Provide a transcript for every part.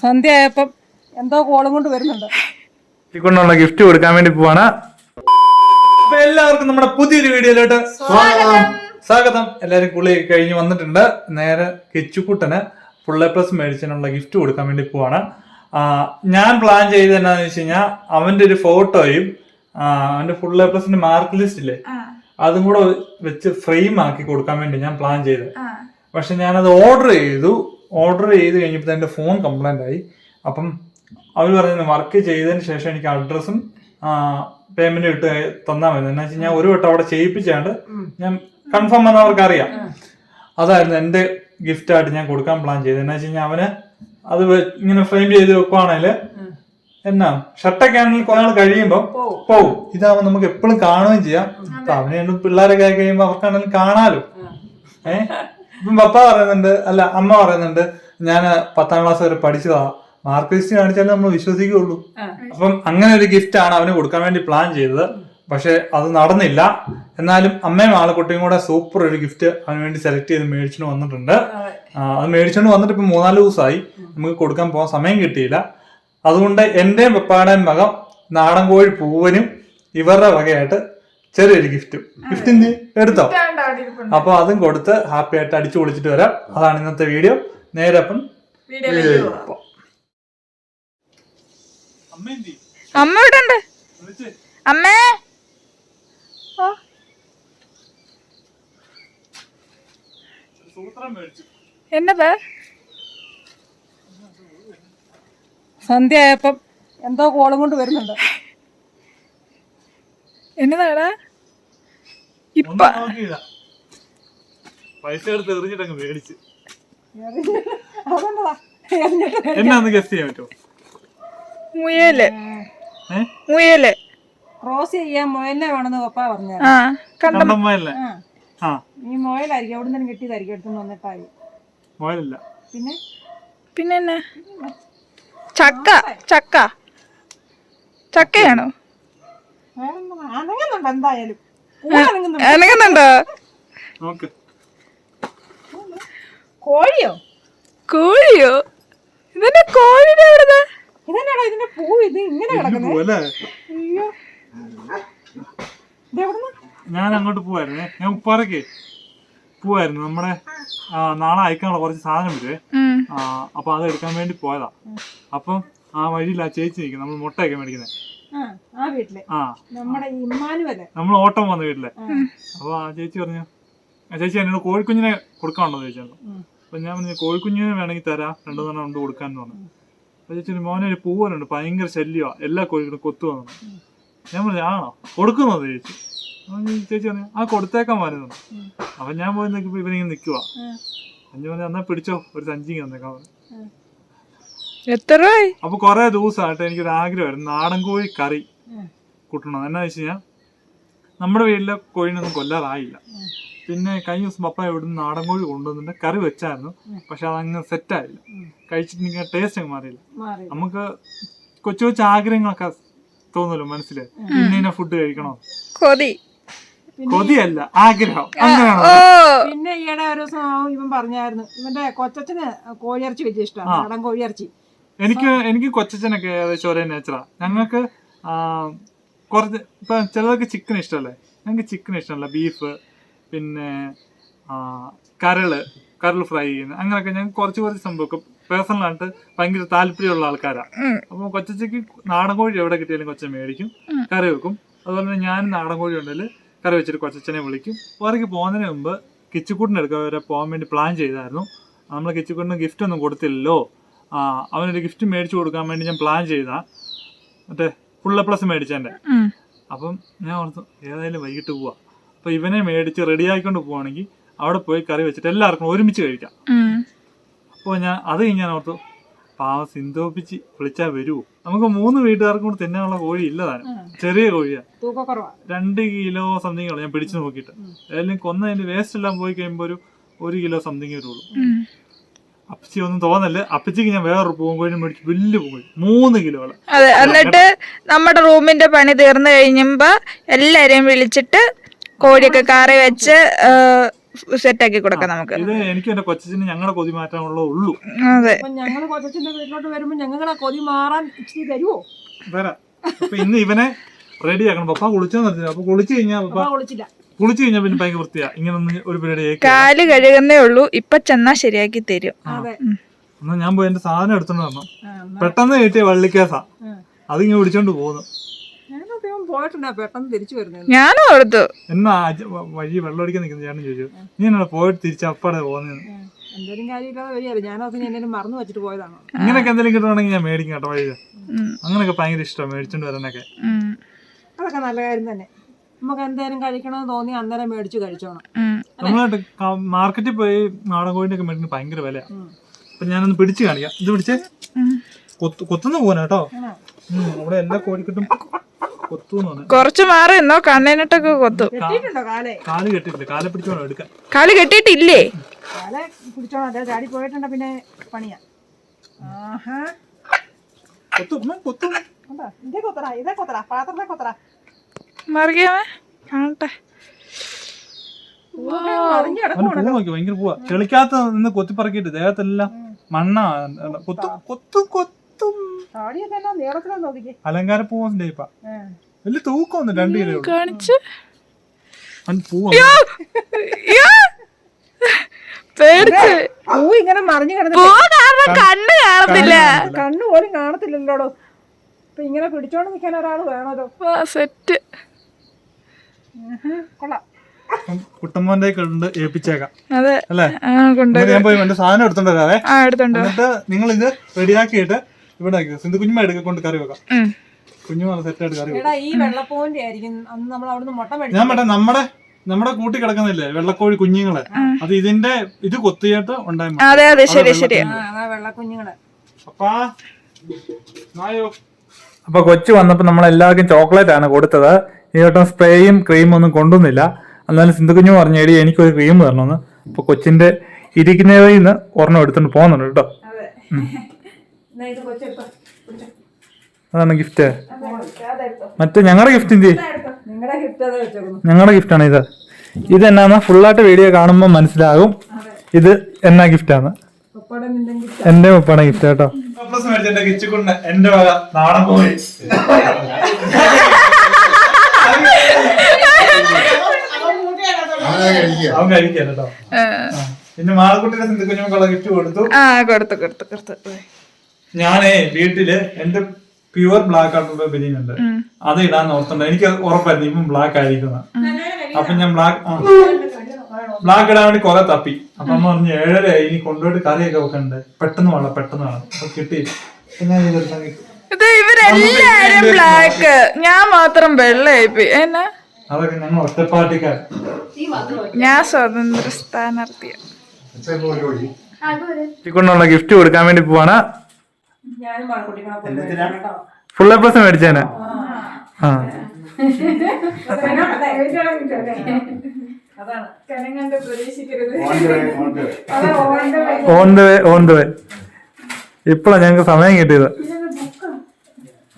സന്ധ്യ ആയപ്പം എന്തോ കോളം കൊണ്ട് വരുന്നുണ്ട്. കൊണ്ടുള്ള ഗിഫ്റ്റ് കൊടുക്കാൻ വേണ്ടി പോവാണ്. അപ്പൊ എല്ലാവർക്കും നമ്മുടെ പുതിയൊരു വീഡിയോയിലോട്ട് സ്വാഗതം. സ്വാഗതം. എല്ലാരും കുളി കഴിഞ്ഞ് വന്നിട്ടുണ്ട്. നേരെ കിച്ചുക്കുട്ടന് ഫുൾ എ പ്ലസ് മേടിച്ചതിനുള്ള ഗിഫ്റ്റ് കൊടുക്കാൻ വേണ്ടി പോവാണ്. ഞാൻ പ്ലാൻ ചെയ്തത് എന്നാന്ന് വെച്ച് കഴിഞ്ഞാൽ അവന്റെ ഒരു ഫോട്ടോയും അവന്റെ ഫുൾ എ പ്ലസിന്റെ മാർക്ക് ലിസ്റ്റ് ഇല്ലേ? അതും കൂടെ വെച്ച് ഫ്രെയിം ആക്കി കൊടുക്കാൻ വേണ്ടി ഞാൻ പ്ലാൻ ചെയ്തത്. പക്ഷെ ഞാനത് ഓർഡർ ചെയ്തു. ഓർഡർ ചെയ്ത് കഴിഞ്ഞപ്പോൾ എന്റെ ഫോൺ കംപ്ലൈന്റ് ആയി. അപ്പം അവർ പറഞ്ഞു വർക്ക് ചെയ്തതിന് ശേഷം എനിക്ക് അഡ്രസ്സും പേയ്മെന്റ് ഇട്ട് തന്നാൽ മതി. എന്ന് വെച്ചാൽ ഞാൻ ഒരു വട്ടം അവിടെ ചെയ്യിപ്പിച്ചാണ്ട് ഞാൻ കൺഫേം എന്ന് അവർക്ക് അറിയാം അതായിരുന്നു എന്റെ ഗിഫ്റ്റ് ആയിട്ട് ഞാൻ കൊടുക്കാൻ പ്ലാൻ ചെയ്തത്. എന്ന് വെച്ച് കഴിഞ്ഞാൽ അവന് അത് ഇങ്ങനെ ഫ്രെയിം ചെയ്ത് വെക്കുവാണെങ്കിൽ എന്നാ ഷർട്ടൊക്കെ ആണെങ്കിൽ കുറെ നാൾ കഴിയുമ്പോൾ പോവും. ഇതാവുമ്പോൾ നമുക്ക് എപ്പോഴും കാണുകയും ചെയ്യാം. അവനെ പിള്ളേരൊക്കെ ആയി കഴിയുമ്പോൾ അവർക്കാണെങ്കിലും കാണാലോ. ഏഹ് പപ്പ പറയുന്നുണ്ട് അല്ല അമ്മ പറയുന്നുണ്ട് ഞാൻ പത്താം ക്ലാസ് വരെ പഠിച്ചതാ. മാർക്ക് ലിസ്റ്റ് കാണിച്ചാലേ നമ്മൾ വിശ്വസിക്കുകയുള്ളൂ. അപ്പം അങ്ങനെ ഒരു ഗിഫ്റ്റ് ആണ് അവന് കൊടുക്കാൻ വേണ്ടി പ്ലാൻ ചെയ്തത്. പക്ഷെ അത് നടന്നില്ല. എന്നാലും അമ്മയും ആളെക്കുട്ടിയും കൂടെ സൂപ്പർ ഒരു ഗിഫ്റ്റ് അവന് വേണ്ടി സെലക്ട് ചെയ്ത് മേടിച്ചുകൊണ്ട് വന്നിട്ടുണ്ട്. അത് മേടിച്ചുകൊണ്ട് വന്നിട്ട് ഇപ്പം മൂന്നാൽ ദിവസമായി നമുക്ക് കൊടുക്കാൻ പോകാൻ സമയം കിട്ടിയില്ല. അതുകൊണ്ട് എന്റെയും പപ്പാടേയും മകം നാടൻ കോഴി പൂവനും ഇവരുടെ വകയായിട്ട് ചെറിയൊരു ഗിഫ്റ്റും ഗിഫ്റ്റ് എടുത്തോ? അപ്പൊ അതും കൊടുത്ത് ഹാപ്പി ആയിട്ട് അടിച്ചു പൊളിച്ചിട്ട് വരാം. അതാണ് ഇന്നത്തെ വീഡിയോ. നേരെ അപ്പം. അമ്മ? ഇവിടെ ഉണ്ട് അമ്മേ ഓ. എന്നതാ? സന്ധ്യ ആയപ്പം എന്തോ കോളം കൊണ്ട് വരുന്നുണ്ട്. എന്നതാടാ? ഇപ്പ നോക്കിയില്ല. പൈസ എടുത്ത് എറിഞ്ഞിട്ടങ്ങ് മേടിച്ച്. എന്നാന്ന് ഗസ്റ്റ് ചെയ്യാൻ പറ്റുമോ? മുയൽ. മുയൽ. ക്രോസ് ചെയ്യാൻ മുയലിനെ വേണമെന്ന് പപ്പ പറഞ്ഞു കണ്ട. കണ്ടമ്മല്ലേ ആ. ഈ മുയലായിരിക്കും അവിടെ നിന്ന് കിട്ടിയതായിരിക്കും എടുത്തു വന്നിട്ടായി. മുയലല്ല. പിന്നെ? പിന്നെ എന്നാ ചക്ക ചക്ക. ചക്കയാണോ? അനങ്ങുന്നുണ്ട് എന്തായാലും? അനങ്ങുന്നുണ്ടോ? നോക്ക്. കോഴിയോ? കോഴിയോ? ഇതെന്നെ കോഴിയുടെ എവിടുന്നാ ഇതന്നെയാണോ ഇതിന്റെ പൂ ഇത് ഇങ്ങനെ കിടക്കുന്നത് അയ്യോ. ഞാൻ അങ്ങോട്ട് പോവായിരുന്നേ. ഞാൻ ഉപ്പാറയ്ക്ക് പോവായിരുന്നു. നമ്മുടെ നാളെ അയക്കാനുള്ള കുറച്ച് സാധനം വരുവേ. അപ്പൊ അത് എടുക്കാൻ വേണ്ടി പോയതാ. അപ്പം ആ വഴിയിൽ ആ ചേച്ചി നിൽക്കും നമ്മൾ മുട്ടയൊക്കെ മേടിക്കുന്നത് ആ ആ വീട്ടിൽ. ആ. നമ്മുടെ നമ്മൾ ഓട്ടം വന്ന വീട്ടിലെ. അപ്പൊ ആ ചേച്ചി പറഞ്ഞു ചേച്ചി എന്നോട് കോഴിക്കുഞ്ഞിനെ കൊടുക്കാനുണ്ടോ ചോദിച്ചാൽ. അപ്പൊ ഞാൻ പറഞ്ഞു കോഴിക്കുഞ്ഞിനെ വേണമെങ്കിൽ തരാം. രണ്ടു മൂന്നെണ്ണം ഉണ്ട് കൊടുക്കാന്ന് പറഞ്ഞു. അപ്പൊ ചേച്ചി പറഞ്ഞു, മോനെ ഒരു പൂവനുണ്ട് ഭയങ്കര ശല്യമാ എല്ലാ കോഴികളും കൊത്തു വന്നു ഞാൻ പറഞ്ഞു ആണോ? കൊടുക്കുന്നത് ചേച്ചി ചേച്ചി പറഞ്ഞു ആ കൊടുത്തേക്കാൻ വരുന്നു അപ്പൊ ഞാൻ പോയി നിൽക്കുമ്പോ ഇവനിങ്ങനെ നിൽക്കുക. അഞ്ചു പറഞ്ഞു എന്നാ പിടിച്ചോ ഒരു സഞ്ചിങ് തന്നേക്കാൻ പറഞ്ഞു. എത്ര അപ്പൊ കുറെ ദിവസമായിട്ട് എനിക്കൊരു ആഗ്രഹമായിരുന്നു നാടൻ കോഴി കറി. കൂട്ടണം. എന്നാ വെച്ച് കഴിഞ്ഞാൽ നമ്മുടെ വീട്ടിലെ കോഴിനൊന്നും കൊല്ലാറായില്ല. പിന്നെ കഴിഞ്ഞ ദിവസം പപ്പ ഇവിടുന്ന് നാടൻ കോഴി കൊണ്ടുവന്നിട്ട് കറി വെച്ചായിരുന്നു. പക്ഷെ അതങ്ങ് സെറ്റായില്ല കഴിച്ചിട്ട് ഇങ്ങനെ ടേസ്റ്റ് അങ്ങ് മാറിയില്ല. മാറി. നമുക്ക് കൊച്ചു കൊച്ചു ആഗ്രഹങ്ങളൊക്കെ തോന്നുമല്ലോ മനസ്സിൽ ഇന്ന ഇന്ന ഫുഡ് കഴിക്കണോ? കൊതി. കൊതിയല്ല ആഗ്രഹം. അങ്ങനെയാണോ. പിന്നെ ഈയിടെ ഒരു ദിവസം ഇവൻ പറഞ്ഞായിരുന്നു. ഇവന്റെ കൊച്ചച്ഛന് കോഴിയിറച്ചി വലിയ ഇഷ്ടമാണ്. നാടൻ കോഴിയിറച്ചി. എനിക്ക് എനിക്ക് കൊച്ചച്ഛനൊക്കെ ഏകദേശം ഒരേ നേച്ചറാ ഞങ്ങൾക്ക് കുറച്ച് ഇപ്പൊ ചിലർക്ക് ചിക്കൻ ഇഷ്ടമല്ലേ? ഞങ്ങൾക്ക് ചിക്കൻ ഇഷ്ടമല്ല. ബീഫ് പിന്നെ കരൾ കരൾ ഫ്രൈ ചെയ്യുന്നത് അങ്ങനെയൊക്കെ ഞാൻ കുറച്ച് കുറച്ച് സംഭവമൊക്കെ പേഴ്സണലായിട്ട് ഭയങ്കര താല്പര്യമുള്ള ആൾക്കാരാണ്. അപ്പോൾ കൊച്ചച്ചയ്ക്ക് നാടൻ കോഴി എവിടെ കിട്ടിയാലും കൊച്ചൻ മേടിക്കും കറി വെക്കും. അതുപോലെ തന്നെ ഞാൻ നാടൻ കോഴി ഉണ്ടെങ്കിൽ കറി വെച്ചിട്ട് കൊച്ചച്ഛനെ വിളിക്കും. പുറകെ പോകുന്നതിന് മുമ്പ് കിച്ചുക്കൂട്ടിന്റെ അടുക്ക വരെ പോകാൻ വേണ്ടി പ്ലാൻ ചെയ്തായിരുന്നു. നമ്മൾ കിച്ചുക്കൂട്ടിന് ഗിഫ്റ്റ് ഒന്നും കൊടുത്തില്ലല്ലോ. ആ അവനൊരു ഗിഫ്റ്റ് മേടിച്ചു കൊടുക്കാൻ വേണ്ടി ഞാൻ പ്ലാൻ ചെയ്താ. മറ്റേ ഫുൾ പ്ലസ് മേടിച്ചതിന്റെ അപ്പം ഞാൻ ഓർത്തു ഏതായാലും വൈകിട്ട് പോവാ. അപ്പോൾ ഇവനെ മേടിച്ച് റെഡി ആയിക്കൊണ്ട് പോവാണെങ്കിൽ അവിടെ പോയി കറി വെച്ചിട്ട് എല്ലാവർക്കും ഒരുമിച്ച് കഴിക്കാം. അപ്പോൾ ഞാൻ അത് കഴിഞ്ഞാൽ ഞാൻ ഓർത്തു പാവ സിന്തോപ്പിച്ച് വിളിച്ചാൽ വരുമോ നമുക്ക് മൂന്ന് വീട്ടുകാർക്കും കൂടെ തിന്നാനുള്ള കോഴി ഇല്ലതാണ് ചെറിയ കോഴിയാ. തൂക്കക്കുറവാ രണ്ട് കിലോ സംതിങ് ഉള്ളു ഞാൻ പിടിച്ചു നോക്കിയിട്ട്. ഏതായാലും കൊന്നതിന്റെ വേസ്റ്റ് എല്ലാം പോയി കഴിയുമ്പോൾ ഒരു ഒരു കിലോ സംതിങ് വരുള്ളൂ. അപ്പച്ചി ഒന്നും തോന്നല്ലേ. അപ്പച്ചിക്ക് ഞാൻ വേറൊരു പൂങ്കോഴി മേടിച്ച് വലിയ പൂങ്കോഴി മൂന്ന് കിലോ അതെ എന്നിട്ട് നമ്മുടെ റൂമിന്റെ പണി തീർന്നു കഴിയുമ്പോ എല്ലാരെയും വിളിച്ചിട്ട് കോഴിയൊക്കെ കാറി വെച്ച് സെറ്റ് ആക്കി കൊടുക്കാം നമുക്ക്. ഇത് എനിക്ക് എന്റെ കൊച്ചിന് ഞങ്ങളുടെ കൊതി മാറ്റാനുള്ള ഉള്ളൂ. അതെ. അപ്പൊ കൊച്ചിന്റെ വീട്ടിലോട്ട് വരുമ്പോ ഞങ്ങളുടെ കൊതി മാറാൻ ഇച്ചിരി തരുവോ? വരാം അപ്പൊ ഇന്ന് ഇവനെ റെഡി ആക്കണം. പപ്പ കുളിച്ചാൽ നിർത്തി അപ്പൊ കുളിച്ചു കഴിഞ്ഞാൽ പപ്പ കുളിച്ചില്ല. കുളിച്ചു കഴിഞ്ഞാൽ പിന്നെ ഭയങ്കര വൃത്തിയാ. ഇങ്ങനെ ഒരു പരിപാടി കാൽ കഴുകുന്നേ ഉള്ളൂ. ഇപ്പൊ ചെന്നാ ശരിയാക്കി തരും. അതെ. എന്നാ ഞാൻ പോയി എന്റെ സാധനം എടുത്തോണ്ട് വന്നു. പെട്ടെന്ന് കിട്ടിയ വള്ളിക്കേസാ. ആ. അതിങ്ങനെ പിടിച്ചോണ്ട് പോകുന്നു. പോയിട്ടുണ്ടാ. പെട്ടെന്ന് തിരിച്ചു വരുന്നത് ഞാനും ഓർത്തു എന്നാ വഴി വെള്ളം അടിക്കാൻ നിൽക്കുന്ന ചേട്ടൻ ചോദിച്ചു. നീ എന്നാ പോയിട്ട് തിരിച്ച് അപ്പാടെ പോകുന്നത് എന്തെങ്കിലും കാര്യമില്ലാതെ വരികയല്ല ഞാനതിന് എന്തെങ്കിലും മറന്നു വെച്ചിട്ട് പോയതാണ്? ഇങ്ങനെയൊക്കെ എന്തെങ്കിലും കിട്ടുവാണെങ്കിൽ ഞാൻ മേടിക്കും കേട്ടോ വഴി അങ്ങനെയൊക്കെ ഭയങ്കര ഇഷ്ടമാണ് മേടിച്ചോണ്ട് വരാനൊക്കെ. അതൊക്കെ നല്ല കാര്യം തന്നെ. നമുക്ക് എന്തേലും കഴിക്കണമെന്ന് തോന്നി അന്നേരം മേടിച്ചു കഴിച്ചോണം. നമ്മളായിട്ട് മാർക്കറ്റിൽ പോയി നാടൻ കോഴിന്റെ ഒക്കെ മേടിക്കുന്ന ഭയങ്കര വിലയാണ് അപ്പൊ ഞാനൊന്ന് പിടിച്ചു കാണിക്കാം. ഇത് പിടിച്ചേ? കൊത്തുന്ന പോകാനാട്ടോ? അവിടെ എല്ലാ കോഴിക്കിട്ടും. കുറച്ച് മാറി എന്നോ കണ്ണിനിട്ടൊക്കെ കൊത്തു. കാലേ? കാൽ കെട്ടിട്ടില്ല കാലെ പിടിച്ചോണം എടുക്കാൻ. കാൽ കെട്ടിയിട്ടില്ലേ? കാലെ പിടിച്ചോണം. അതെ ചാടി പോയിട്ടുണ്ടെ പിന്നെ പണിയാ. ആഹാ. കൊത്തും കൊത്തും. കണ്ടോ? ഇതേ കൊത്തറ ഇതേ കൊത്തറ പാത്രത്തെ കൊത്തറ മറിയാമേ കാണട്ടെ. ഭയങ്കര പോവാ. ചെളിക്കാത്ത നിന്ന് കൊത്തിപ്പറക്കിയിട്ട് ദേഹത്തെല്ലാം മണ്ണാ. കൊത്തും കൊത്തും കൊത്തും താടിയൊക്കെ എന്നാ നീളത്തിലോ നോക്കിക്കേ. അലങ്കാര പൂവിന്റെ ഇപ്പ? ആ. വലിയ തൂക്കം രണ്ട് കിലോ. ഉള്ളൂ കാണിച്ച്. അവൻ പൂവാ യ്യോ. പേടിച്ച്. പൂ ഇങ്ങനെ മറിഞ്ഞു കാരണം കണ്ണ് കാണത്തില്ല. കണ്ണു പോലും കാണത്തില്ലല്ലോടോ. ഇപ്പൊ ഇങ്ങനെ പിടിച്ചോണ്ട് നിൽക്കാൻ ഒരാൾ വേണമല്ലോ സെറ്റ്. കൊള്ളാം. കുട്ടമ്മന്റെ കൊണ്ട് ഏൽപ്പിച്ചേക്കാം. അതെ. അല്ലേ? ഞാൻ പോയി എന്റെ സാധനം എടുത്തോണ്ട് വരാവേ. ആ. എന്നിട്ട് നിങ്ങൾ ഇത് റെഡിയാക്കിയിട്ട് ഇവിടെ സിന്ധു കുഞ്ഞുമ എടുക്ക കൊണ്ട് കറി വെക്കാം. ഉം. കുഞ്ഞുമ സെറ്റ് ആയിട്ട് കറി വെക്കാം. എടാ ഈ വെള്ളപ്പൂവിന്റെ ആയിരിക്കും. അന്ന് നമ്മൾ അവിടുന്ന് മുട്ട മേടിച്ചു ഞാൻ മറ്റേ നമ്മുടെ നമ്മുടെ കൂട്ടി കിടക്കുന്നില്ലേ വെള്ളക്കോഴി കുഞ്ഞുങ്ങളെ? അത് ഇതിന്റെ ഇത് കൊത്തിയിട്ട് ഉണ്ടായി മതി. അതെ അതെ ശരി ശരി. ആ അതാ വെള്ളക്കുഞ്ഞുങ്ങൾ. അപ്പാ നായോ. അപ്പൊ കൊച്ചു വന്നപ്പോ നമ്മൾ എല്ലാവർക്കും ചോക്ലേറ്റ് ആണ് കൊടുത്തത്. ഈ വട്ടം സ്പ്രേയും ക്രീമും ഒന്നും കൊണ്ടുവന്നില്ല. എന്നാലും സിന്ധുക്കുഞ്ഞു പറഞ്ഞു എടി എനിക്കൊരു ക്രീം തരണമെന്ന്. അപ്പൊ കൊച്ചിന്റെ ഇരിക്കുന്നതിൽ നിന്ന് ഒരെണ്ണം എടുത്തോണ്ട് പോകുന്നുണ്ട് കേട്ടോ. അതാണ് ഗിഫ്റ്റ് മറ്റേ ഞങ്ങളുടെ ഗിഫ്റ്റ് എന്ത്? ഞങ്ങളുടെ ഗിഫ്റ്റ് ആണ് ഇത്. ഇത് എന്നാന്ന് ഫുള്ളായിട്ട് വീഡിയോ കാണുമ്പോൾ മനസ്സിലാകും. ഇത് എന്നാ ഗിഫ്റ്റാണ് എന്റെ ഉപ്പാണ് ഗിഫ്റ്റ് കേട്ടോ. എന്റെ വക നാടൻ പോയി. അവൻ കഴിക്കാൻ കേട്ടോ. പിന്നെ മാളക്കുട്ടിയുടെ സിന്ധു കുഞ്ഞുമക്കുള്ള ഗിഫ്റ്റ് കൊടുത്തു. ആ കൊടുത്തു കൊടുത്തു കൊടുത്തു. ഞാനേ വീട്ടിൽ എന്റെ പ്യുവർ ബ്ലാക്ക് ആയിട്ടുള്ള ബനിയനുണ്ട് അത് ഇടാൻ ഓർത്തുണ്ട് എനിക്ക് ഉറപ്പായിരുന്നു ഇപ്പം ബ്ലാക്ക് ആയിരിക്കുന്ന അപ്പൊ ഞാൻ ബ്ലാക്ക് ബ്ലാക്ക് ഇടാൻ വേണ്ടി കുറെ തപ്പി. അപ്പൊ അമ്മ പറഞ്ഞു ഏഴര ഇനി കൊണ്ടുപോയിട്ട് കറിയൊക്കെ വെക്കണ്ട്? പെട്ടെന്ന് വേണം പെട്ടെന്ന് വേണം അപ്പൊ കിട്ടി. ഞാൻ ഇത് ഇവരെല്ലാരും ബ്ലാക്ക് ഞാൻ മാത്രം എന്നാ? അതൊക്കെ ഞങ്ങൾ ഒറ്റപ്പാട്ടിക്കാർ ഞാൻ സ്വാതന്ത്ര്യ സ്ഥാനാർത്ഥിയാണ് കൊണ്ടുള്ള ഗിഫ്റ്റ് കൊടുക്കാൻ വേണ്ടി പോവാണ്. ഫുൾ എ പ്ലസ് മേടിച്ചേനെ. ആ. On the way on the way ഇപ്പഴാ ഞങ്ങക്ക് സമയം കിട്ടിയത്.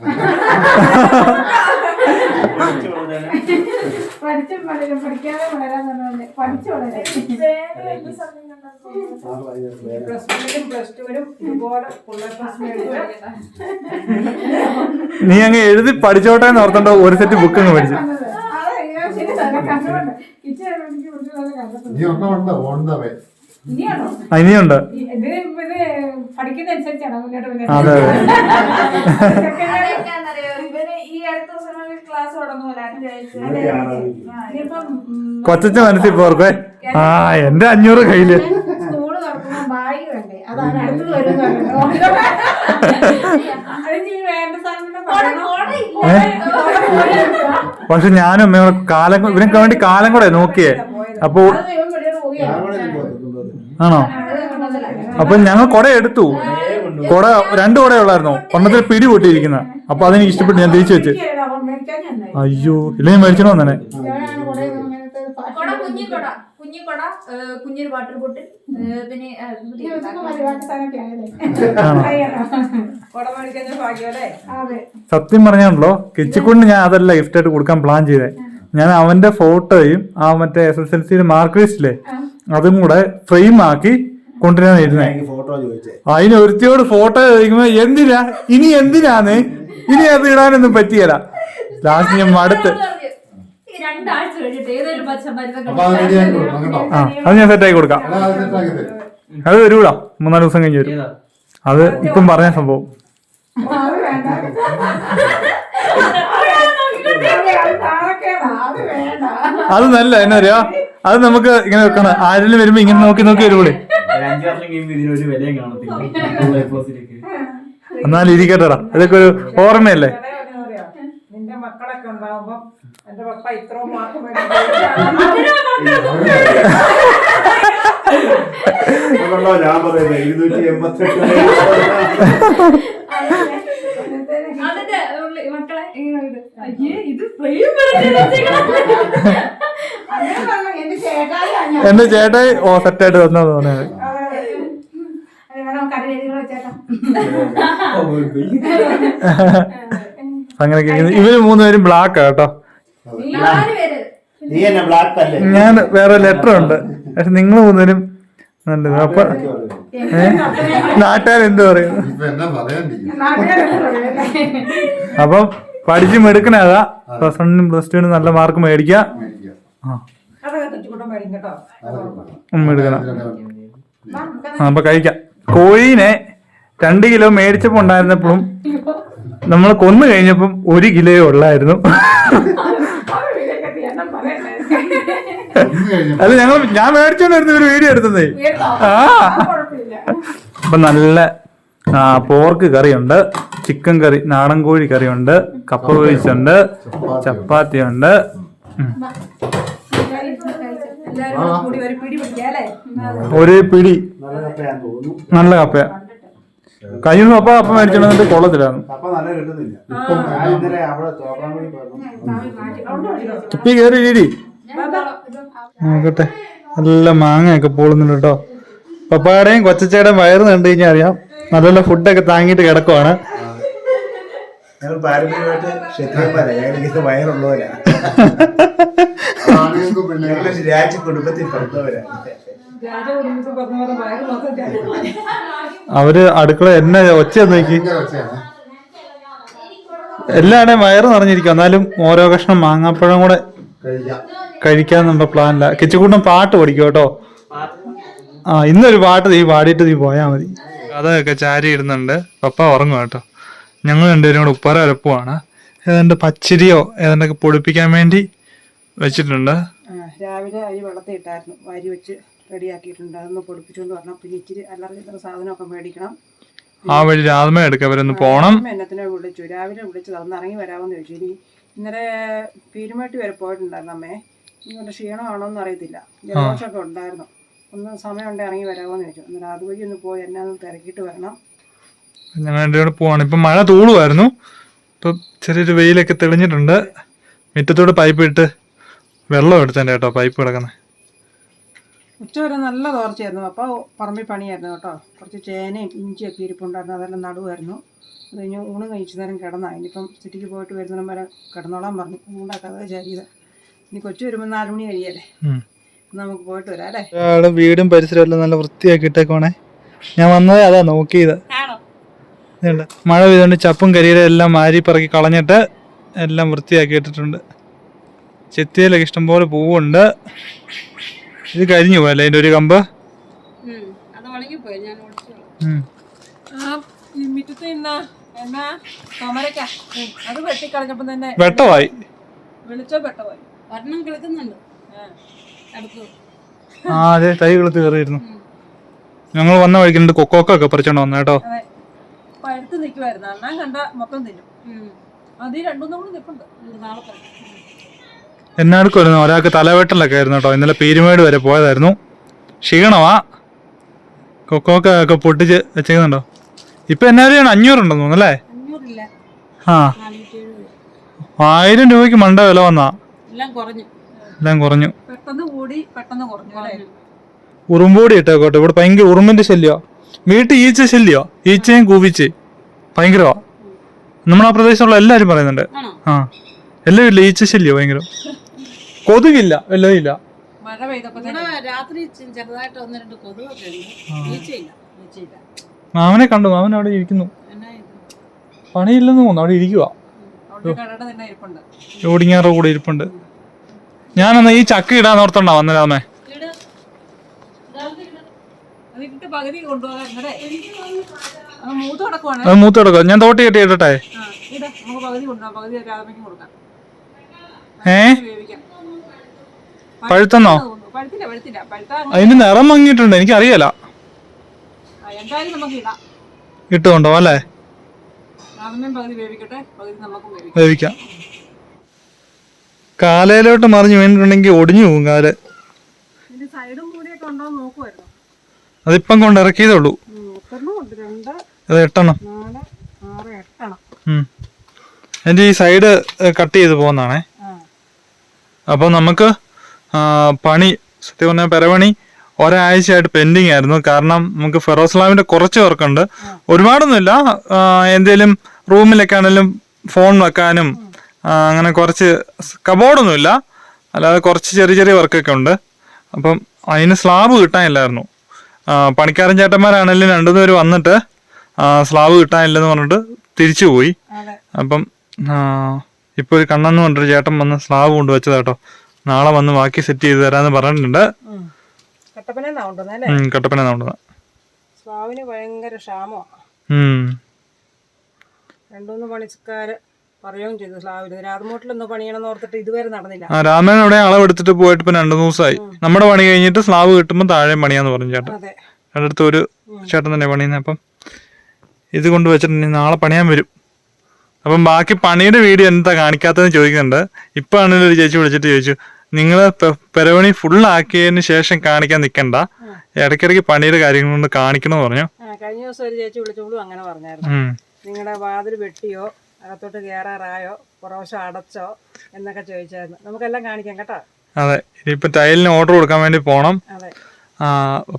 പഠിച്ച വളരും പഠിക്കാതെ വളരാൻ തന്നെ പഠിച്ചു വളരെ. പ്ലസ് വണ്ണിലും പ്ലസ് ടുവിലും ഇതുപോലെ നീ അങ്ങ് എഴുതി പഠിച്ചോട്ടെ എന്ന് ഓർത്തണ്ടോ ഒരു സെറ്റ് ബുക്ക് അങ്ങ് പഠിച്ചു. നീ ഒന്നും ഓൺ ദ വേ ഇനിയുണ്ട്. അതെ കൊച്ചച്ച മനസ്സിൽ പോർക്കേ? ആ എന്റെ അഞ്ഞൂറ് കയ്യിൽ. പക്ഷെ ഞാനും കാലം ഇവനൊക്കെ വേണ്ടി കാലം കൂടെ നോക്കിയേ. അപ്പൊ ആണോ. അപ്പൊ ഞങ്ങൾ കുട എടുത്തു. കുട രണ്ട് കുട ഉള്ളായിരുന്നു ഒന്നത്തിൽ പിടി പൊട്ടിയിരിക്കുന്ന അപ്പൊ അതെനിക്ക് ഇഷ്ടപ്പെട്ടു. ഞാൻ തിരിച്ചു വെച്ച്. അയ്യോ ഇല്ലെങ്കിൽ മേടിച്ചണോ തന്നെ കുഞ്ഞിക്കൊട. കുഞ്ഞിക്കൊട കുഞ്ഞൊരു വാട്ടർ ബോട്ടിൽ. പിന്നെ. സത്യം പറഞ്ഞാണല്ലോ കിച്ചിക്കൊണ്ട് ഞാൻ അതല്ല ഗിഫ്റ്റ് ആയിട്ട് കൊടുക്കാൻ പ്ലാൻ ചെയ്തേ. ഞാൻ അവന്റെ ഫോട്ടോയും ആ മറ്റേ എസ് എസ് എൽ സിയുടെ മാർക്ക് ലിസ്റ്റിലെ അതും കൂടെ ഫ്രെയിം ആക്കി കൊണ്ടുവരാൻ ഇരുന്നേ. ഫോട്ടോ ചോദിച്ചേ. അതിന് ഒരുത്തിയോട് ഫോട്ടോ ചോദിക്കുമ്പോ എന്തിനാ? ഇനി എന്തിനാന്ന്? ഇനി അത് ഇടാനൊന്നും പറ്റിയല്ല. ലാസ്റ്റ് ഞാൻ മടുത്ത്. രണ്ടാഴ്ച കഴിഞ്ഞിട്ട് ഏതൊരു പച്ച അപ്പൊ അത് ആ ഞാൻ സെറ്റാക്കി set ആക്കി കൊടുക്കാം. അത് വരൂടാ. മൂന്നാൽ ദിവസം കഴിഞ്ഞ് വരും. അത് ഇപ്പം പറഞ്ഞ സംഭവം അത് വേണ്ട അത് നാണക്കേടാ, അത് വേണ്ട അത് നല്ല എന്നാ പറയാ? അത് നമുക്ക് ഇങ്ങനെ വെക്കണം. ആരെങ്കിലും വരുമ്പോ ഇങ്ങനെ നോക്കി നോക്കി വരുമ്പോളേ എന്നാലും ഇരിക്കട്ടെടാ. ഇതൊക്കെ ഒരു ഓർമ്മയല്ലേ? നിന്റെ മക്കളൊക്കെ ഉണ്ടാവുമ്പോ എന്റെ പപ്പ ഇത്രയും മാർക്ക് ഞാൻ പറയുന്നത് എൺപത്തെട്ട്. മക്കളെ ഇത്. ഫ്രെയിം എന്റെ ചേട്ടായി ഓ സെറ്റായിട്ട് വന്നാ തോന്നിയത് അങ്ങനെ. ഇവർ മൂന്നുപേരും ബ്ലാക്ക് കേട്ടോ. ഞാൻ വേറെ ലെറ്റർ ഉണ്ട്. പക്ഷെ നിങ്ങൾ മൂന്നുപേരും നല്ലത്. അപ്പൊ നാട്ടുകാർ എന്ത് പറയും? അപ്പം പഠിച്ച് മെടുക്കണതാ പ്ലസ് വണ്ണിനും പ്ലസ് ടുവിനും നല്ല മാർക്ക് മേടിക്കാം മേടിക്കുക. അപ്പൊ കഴിക്കാം. കോഴീനെ രണ്ട് കിലോ മേടിച്ചപ്പോ ഉണ്ടായിരുന്നപ്പോഴും നമ്മൾ കൊന്നു കഴിഞ്ഞപ്പം ഒരു കിലോയെ ഉള്ളായിരുന്നു. അല്ല അത് ഞങ്ങൾ ഞാൻ മേടിച്ചോണ്ടായിരുന്നു ഒരു വീഡിയോ എടുത്തത്. ആ. അപ്പൊ നല്ല ആ, പോർക്ക് കറിയുണ്ട്. ചിക്കൻ കറി നാടൻ കോഴി കറിയുണ്ട്. കപ്പ പൊഴിച്ചുണ്ട് ചപ്പാത്തി ഉണ്ട് എല്ലാരും കൂടി ഒരു പിടി നല്ല കപ്പയാ കഴിഞ്ഞ അപ്പ അപ്പം മരിച്ചിട്ട് കൊള്ളത്തിലായിരുന്നു. തുപ്പി കേറി കയറി ഇരി നോക്കട്ടെ. നല്ല മാങ്ങയൊക്കെ പോളുന്നുണ്ട് കേട്ടോ. പപ്പായുടെയും കൊച്ചച്ചയുടെയും വയറ് കണ്ടു കഴിഞ്ഞാൽ അറിയാം. നല്ല നല്ല ഫുഡൊക്കെ താങ്ങിയിട്ട് കിടക്കുവാണ്. ഞങ്ങൾ പാരമ്പര്യമായിട്ട് ഞങ്ങൾ ഇങ്ങനെ ഞങ്ങൾ കുടുംബത്തിൽ അവർ അടുക്കള എന്നെ ഒച്ച നോക്കി. എല്ലാവരുടെയും വയറ് നിറഞ്ഞിരിക്കും എന്നാലും ഓരോ കഷ്ണം മാങ്ങാപ്പഴം കൂടെ കഴിക്കാൻ കഴിക്കാന്നുള്ള പ്ലാനില്ല കിച്ചുകൂട്ടം പാട്ട് പഠിക്കും കേട്ടോ. ആ ഇന്നൊരു പാട്ട് നീ പാടിയിട്ട് നീ പോയാ മതി. അതൊക്കെ ചാരി ഇടുന്നുണ്ട്. പപ്പ ഉറങ്ങും കേട്ടോ. ഞങ്ങൾ രണ്ടുപേരും കൂടെ ഉപ്പാറ വരപ്പുവാണ് ഏതാണ്ട് പച്ചരിയോ ഏതാണ്ടൊക്കെ പൊടിപ്പിക്കാൻ വേണ്ടി വെച്ചിട്ടുണ്ട്. രാവിലെ അരി വെള്ളത്തിൽ ഇട്ടായിരുന്നു. വാരി വെച്ച് റെഡിയാക്കിയിട്ടുണ്ട്. അതൊന്ന് പൊടിപ്പിച്ചുകൊണ്ട് വരണം. പിന്നെ ഇച്ചിരി അല്ലറ സാധനമൊക്കെ മേടിക്കണം. ആ വഴി രാത്മ എടുക്കവരൊന്ന് പോണം. എന്നെ എന്നത്തിനെ വിളിച്ചു. രാവിലെ വിളിച്ചു അതൊന്ന് ഇറങ്ങി വരാമെന്ന് ചോദിച്ചു. ഇനി ഇന്നലെ പീരുമേട്ടി വരെ പോയിട്ടുണ്ടായിരുന്നു അമ്മേ. ഇങ്ങോട്ട് ക്ഷീണമാണോ എന്ന് അറിയത്തില്ല. ജലദോഷമൊക്കെ ഉണ്ടായിരുന്നു. ഒന്ന് സമയമുണ്ട് ഇറങ്ങി വരാമോ എന്ന് ചോദിച്ചു. അന്നേരം അതുവഴി ഒന്ന് പോയി എന്നെ ഒന്ന് തിരക്കിയിട്ട് വരണം. ഞങ്ങൾ എന്റെ കൂടെ പോവാണ്. ഇപ്പം മഴ തൂളുമായിരുന്നു ഇപ്പം ചെറിയൊരു വെയിലൊക്കെ തെളിഞ്ഞിട്ടുണ്ട്. മുറ്റത്തോട് പൈപ്പ് ഇട്ട് വെള്ളം എടുത്തതിന്റെ കേട്ടോ പൈപ്പ് കിടക്കുന്നത് ഉച്ച വരെ നല്ല തോർച്ചയായിരുന്നു. അപ്പോൾ പറമ്പിൽ പണിയായിരുന്നു കേട്ടോ. കുറച്ച് ചേനയും ഇഞ്ചിയൊക്കെ ഇരിപ്പുണ്ടായിരുന്നു. അതെല്ലാം നടുവായിരുന്നു. അത് കഴിഞ്ഞ് ഊണ് കഴിച്ചു നേരം കിടന്നാ. ഇനിയിപ്പം സിറ്റിക്ക് പോയിട്ട് വരുന്നതിനും വരെ കിടന്നോളാൻ പറഞ്ഞു. ഊണ്ടാക്കാതെ ശരീരം ഇനി കൊച്ചു വരുമ്പോൾ നാല് മണി കഴിയല്ലേ? നമുക്ക് പോയിട്ട് വരാം അല്ലേ? വീടും പരിസരവും എല്ലാം നല്ല വൃത്തിയാക്കി ഇട്ടേക്കോണേ ഞാൻ വന്നത് അതാ നോക്കിയത്. മഴ പെയ്തുകൊണ്ട് ചപ്പും കരിയിലും എല്ലാം മാരി പറക്കി കളഞ്ഞിട്ട് എല്ലാം വൃത്തിയാക്കി ഇട്ടിട്ടുണ്ട്. ചെത്തിയിലൊക്കെ ഇഷ്ടംപോലെ പൂവുണ്ട്. ഇത് കരിഞ്ഞു പോയല്ലേ അതിന്റെ ഒരു കമ്പ്? വെട്ടമായി. ആ അതെ തൈ കിളുത്ത് കയറിയിരുന്നു. ഞങ്ങൾ വന്ന വഴിക്കുന്നുണ്ട് കൊക്കോക്കൊക്കെ പറിച്ചോണ്ട് വന്ന കേട്ടോ. പഴുത്ത് നിൽക്കുമായിരുന്നു അണ്ണാൻ കണ്ട മൊത്തം തിന്നും. അത് ഈ രണ്ടു മൂന്നും നിൽപ്പുണ്ട് നാളെ പറയാം. എന്നാടുക്കുമായിരുന്നു ഒരാൾക്ക് തലവെട്ടലൊക്കെ ആയിരുന്നു കേട്ടോ. ഇന്നലെ പീരുമേട് വരെ പോയതായിരുന്നു. ക്ഷീണമാ. കൊക്കോക്ക ഒക്കെ പൊട്ടിച്ച് വെച്ചേക്കുന്നുണ്ടോ? ഇപ്പൊ എന്നാ രൂപയാണ് അഞ്ഞൂറുണ്ടെന്ന് തോന്നുന്നു അല്ലേ? അഞ്ഞൂറില്ല. ആ. ആയിരം രൂപയ്ക്ക് മണ്ട വില വന്നാ. എല്ലാം കുറഞ്ഞു. എല്ലാം കുറഞ്ഞു. പെട്ടെന്ന് കൂടി പെട്ടെന്ന് കുറഞ്ഞു അല്ലേ? ഉറുമ്പൂടി ഇട്ടേക്കോട്ടെ. ഇവിടെ ഭയങ്കര ഉറുമ്പിന്റെ ശല്യോ വീട്ടിൽ ഈച്ച ശല്യോ? ഈച്ചയും കൂവിച്ച്. ഭയങ്കരമാ നമ്മുടെ ആ പ്രദേശത്തുള്ള എല്ലാവരും പറയുന്നുണ്ട്. ആ. എല്ലാ വീട്ടിലും ഈച്ച ശല്യോ ഭയങ്കര. കൊതുകില്ല എല്ലാം ഇല്ല. മഴ രാത്രി ചെറുതായിട്ട് ഒന്ന് രണ്ട് കൊതുകൊക്കെ ഈച്ചയില്ല ഈച്ചയില്ല. മാമനെ കണ്ടു മാമൻ അവിടെ ഇരിക്കുന്നു. എന്നാ പണിയില്ലെന്ന് തോന്നുന്നു അവിടെ ഇരിക്കുക അവിടെ കടയുടെ തന്നെ ഇരിപ്പുണ്ട്. ഓടിങ്ങാറുടെ കൂടെ ഇരിപ്പുണ്ട്. ഞാനെന്നാ ഈ ചക്ക ഇടാൻ ഓർത്തുണ്ടാ വന്നില്ലാമേ ഇട് ഇതാൾക്ക് ഇട്. അത് ഇട്ടിട്ട് പകുതി മൂത്ത് കിടക്കുവാണ്. അത് മൂത്ത് കിടക്കുക ഞാൻ തോട്ടി കെട്ടി ഇടട്ടെ? ഇടാ. നമുക്ക് പകുതി കൊണ്ടുപോകാം. പകുതി രാധമയ്ക്ക് കൊടുക്കാം. ഏ? വേവിക്കാം. പഴുത്തെന്നോ? തോന്നുന്നു. പഴുത്തില്ല പഴുത്തില്ല. പഴുത്താ അതിന് നിറം മങ്ങിയിട്ടുണ്ട്. എനിക്ക് അറിയാല എന്തായാലും നമുക്ക് ഇടാം. ഇട്ടുകൊണ്ടോ അല്ലേ? പകുതി വേവിക്കട്ടെ. പകുതി നമുക്കും വേവിക്കാം. വേവിക്കാം. കാലയിലോട്ട് മറിഞ്ഞു വീണിട്ടുണ്ടെങ്കിൽ ഒടിഞ്ഞു പോകും കാൽ. സൈഡും കൂടിയൊക്കെ ഉണ്ടോ നോക്കുമായിരുന്നു അതിപ്പം കൊണ്ട് ഇറക്കിയതേ ഉള്ളൂ അത് എട്ടെണ്ണം. എന്റെ ഈ സൈഡ് കട്ട് ചെയ്ത് പോകുന്നതാണേ. അപ്പൊ അപ്പോൾ നമുക്ക് പണി സത്യം പറഞ്ഞാൽ പെരപണി ഒരാഴ്ചയായിട്ട് പെൻഡിങ് ആയിരുന്നു. കാരണം നമുക്ക് ഫെറോസ്ലാമിന്റെ കുറച്ച് വർക്കുണ്ട്. ഒരുപാടൊന്നുമില്ല. എന്തേലും റൂമിലൊക്കെ ആണെങ്കിലും ഫോൺ വെക്കാനും അങ്ങനെ കുറച്ച് കബോർഡൊന്നുമില്ല. അല്ലാതെ കുറച്ച് ചെറിയ ചെറിയ വർക്കൊക്കെ ഉണ്ട്. അപ്പം അതിന് സ്ലാബ് കിട്ടാനില്ലായിരുന്നു. പണിക്കാരൻ ചേട്ടന്മാരാണെങ്കിലും രണ്ടു പേര് വന്നിട്ട് സ്ലാബ് കിട്ടാനില്ലെന്ന് പറഞ്ഞിട്ട് തിരിച്ചു പോയി. അപ്പം ഇപ്പൊ ഒരു കണ്ണെന്ന് പറഞ്ഞൊരു ചേട്ടൻ വന്ന് സ്ലാബ് കൊണ്ടുവച്ചതാ കേട്ടോ നാളെ വന്ന് ബാക്കി സെറ്റ് ചെയ്ത് തരാന്ന് പറഞ്ഞിട്ടുണ്ട്. കട്ടപ്പന കൊണ്ടുവന്നേ സ്ലാവിന് ഭയങ്കര ക്ഷാമമാണ് രണ്ടുമൂന്ന് പണിക്കാര് പറയുകയും ചെയ്തു. സ്ലാവിന് രാത്മൂട്ടിലൊന്ന് പണിയണമെന്ന് ഓർത്തിട്ട് ഇതുവരെ നടന്നില്ല. ആ രാമൻ അവിടെ അളവെടുത്തിട്ട് പോയിട്ട് ഇപ്പൊ രണ്ടു ദിവസമായി നമ്മുടെ പണി കഴിഞ്ഞിട്ട് സ്ലാബ് കിട്ടുമ്പോൾ താഴെ പണിയാന്ന് പറഞ്ഞു ചേട്ടൻ. അതെ. അടുത്ത് ഒരു ചേട്ടൻ തന്നെ പണിയുന്നത് അപ്പം ഇത് കൊണ്ട് വെച്ചിട്ടുണ്ടെങ്കിൽ നാളെ പണിയാൻ വരും. അപ്പം ബാക്കി പണിയുടെ വീഡിയോ എന്താ കാണിക്കാത്തതെന്ന് ചോദിക്കുന്നുണ്ട്. ഇപ്പൊ ആണെങ്കിലും ഒരു ചേച്ചി വിളിച്ചിട്ട് ചോദിച്ചു നിങ്ങൾ പെരവണി ഫുൾ ആക്കിയതിന് ശേഷം കാണിക്കാൻ നിൽക്കണ്ട ഇടയ്ക്കിടയ്ക്ക് പണിയുടെ കാര്യങ്ങൾ കൊണ്ട് കാണിക്കണമെന്ന് പറഞ്ഞു. ആ കഴിഞ്ഞ ദിവസം ഒരു ചേച്ചി വിളിച്ചോളും അങ്ങനെ പറഞ്ഞായിരുന്നു. ഉം. നിങ്ങളുടെ വാതിൽ വെട്ടിയോ? അകത്തോട്ട് കയറാറായോ പ്രാവശ്യം അടച്ചോ? എന്നൊക്കെ ചോദിച്ചായിരുന്നു. നമുക്കെല്ലാം കാണിക്കാം കേട്ടോ. അതെ. ഇനിയിപ്പോ ടൈലിന് ഓർഡർ കൊടുക്കാൻ വേണ്ടി പോണം. അതെ. ആ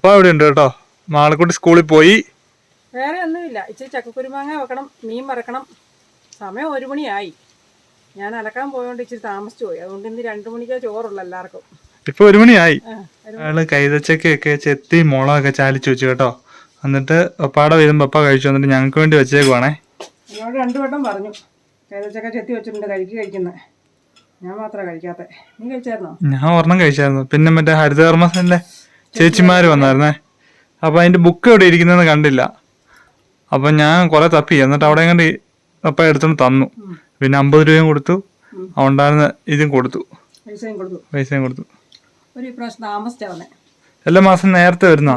അവിടെ ഉണ്ട് കേട്ടോ? മാളക്കുട്ടി സ്കൂളിൽ പോയി. വേറെ ഒന്നുമില്ല. ഇച്ചിരി ചക്കക്കുരുമാങ്ങ വെക്കണം മീൻ വറക്കണം. സമയം ഒരു മണിയായി. ഞാൻ അലക്കാൻ പോയോണ്ട് ഇച്ചിരി താമസിച്ചു പോയി. അതുകൊണ്ട് ഇന്ന് രണ്ടു മണിക്കാ ചോറുള്ളൂ എല്ലാവർക്കും. ഇപ്പൊ ഒരു മണിയായി. അയാൾ കൈതച്ചക്കൊക്കെ ചെത്തി മുളകൊക്കെ ചാലിച്ചു വെച്ചു കേട്ടോ. എന്നിട്ട് പപ്പാടെ വരുമ്പോ പപ്പ കഴിച്ചു എന്നിട്ട് ഞങ്ങൾക്ക് വേണ്ടി വെച്ചേക്കുവാണേ. എന്നോട് രണ്ടു വട്ടം പറഞ്ഞു. ഏതച്ചക്ക ചെത്തി വെച്ചിട്ടുണ്ട് കഴിക്കി കഴിക്കുന്നത് ഞാൻ മാത്രമേ കഴിക്കാത്ത. നീ കഴിച്ചായിരുന്നോ? ഞാൻ ഒരെണ്ണം കഴിച്ചായിരുന്നു. പിന്നെ മറ്റേ ഹരിതകർമ്മസേന്റെ ചേച്ചിമാര് വന്നായിരുന്നേ. അപ്പൊ അതിന്റെ ബുക്ക് എവിടെ ഇരിക്കുന്നതെന്ന് കണ്ടില്ല. അപ്പൊ ഞാൻ കുറെ തപ്പി. എന്നിട്ട് അവിടെ കണ്ട് അപ്പ എടുത്തോണ്ട് തന്നു. പിന്നെ അമ്പത് രൂപയും കൊടുത്തു. ഉണ്ടായിരുന്ന ഇതും കൊടുത്തു. പൈസയും കൊടുത്തു. പൈസയും കൊടുത്തു. ഒരു ഇപ്രാവശ്യം താമസിച്ചാ വന്നേ. എല്ലാ മാസം നേരത്തെ വരുന്ന.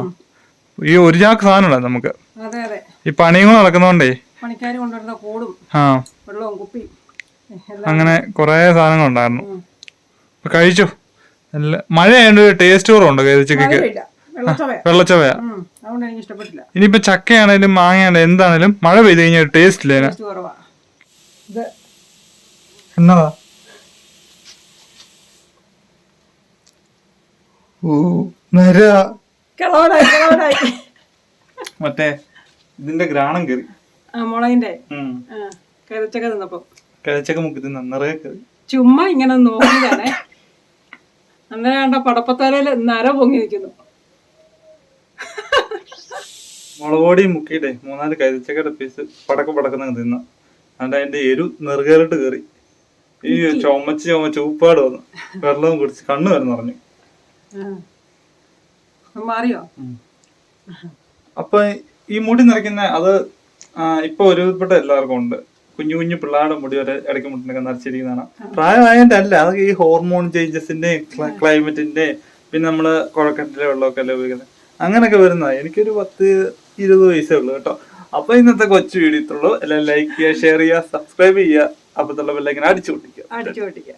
ഈ ഒരു ചാക്ക് സാധനമുള്ള നമുക്ക്? ഈ പണിയും കൂടെ നടക്കുന്നോണ്ടേ. പണിക്കാർ കൊണ്ടുവരുന്ന കൂടും ആ. വെള്ളവും കുപ്പി അങ്ങനെ കുറേ സാധനങ്ങൾ ഉണ്ടായിരുന്നു. കഴിച്ചു. നല്ല മഴ ആയതുകൊണ്ട് ഒരു ടേസ്റ്റ് കുറവുണ്ട് മധുരമില്ല വെള്ളച്ചവയാ. വെള്ളച്ചവയാ. അതുകൊണ്ട് എനിക്ക് ഇഷ്ടപ്പെട്ടില്ല. ഇനിയിപ്പോ ചക്കയാണേലും മാങ്ങയാണേലും എന്താണേലും മഴ പെയ്ത് കഴിഞ്ഞാൽ ടേസ്റ്റ് ഇല്ല എന്നതാ? മറ്റേ ഇതിന്റെ ഗ്രാണം കയറി മുളകിന്റെ കരുച്ചക്ക തിന്നപ്പോ. കിഴച്ചക്ക മുക്കി നിറയെ ചുമ്മാ ഇങ്ങനെ നോക്കി നോക്കിയതാണേ. അന്നേരം കണ്ട പടപ്പത്തലയിൽ നര പൊങ്ങി നിൽക്കുന്നു മുളകോടി മുക്കിയിട്ടേ മൂന്നാൽ കരുച്ചക്കയുടെ പീസ് പടക്ക പടക്കുന്ന തിന്ന. അതുകൊണ്ട് അതിന്റെ എരു നെറുകേറിട്ട് കയറി ഈ ചുമച്ച് ചുമച്ച് ഉപ്പാട് വന്നു. വെള്ളവും കുടിച്ച് കണ്ണു വരെ പറഞ്ഞു ആ. മാറിയോ? അപ്പൊ ഈ മുടി നിറയ്ക്കുന്ന അത് ഇപ്പൊ ഒരുവിധപ്പെട്ട എല്ലാവർക്കും ഉണ്ട്. കുഞ്ഞു കുഞ്ഞു പിള്ളേരുടെ മുടി വരെ ഇടയ്ക്ക് മുട്ടിനൊക്കെ നരച്ചിരിക്കുന്നതാണ്. പ്രായമായതിന്റെ അല്ല അതൊക്കെ ഈ ഹോർമോൺ ചേഞ്ചസിന്റെ ക്ലൈമറ്റിന്റെ പിന്നെ നമ്മൾ കുഴക്കട്ടിലെ വെള്ളമൊക്കെ അല്ലേ ഉപയോഗിക്കുന്നത്. അങ്ങനെയൊക്കെ വരുന്ന എനിക്കൊരു പത്ത് ഇരുപത് വയസ്സേ ഉള്ളൂ കേട്ടോ. അപ്പൊ ഇന്നത്തെ കൊച്ചു വീഡിയോ ഇത്രയുള്ളൂ എല്ലാം ലൈക്ക് ചെയ്യുക ഷെയർ ചെയ്യുക സബ്സ്ക്രൈബ് ചെയ്യുക. അപ്പത്തുള്ള ബെല്ലൈക്കൻ അടിച്ചു പൊട്ടിക്കുക. അടിച്ചു പൊട്ടിക്കുക.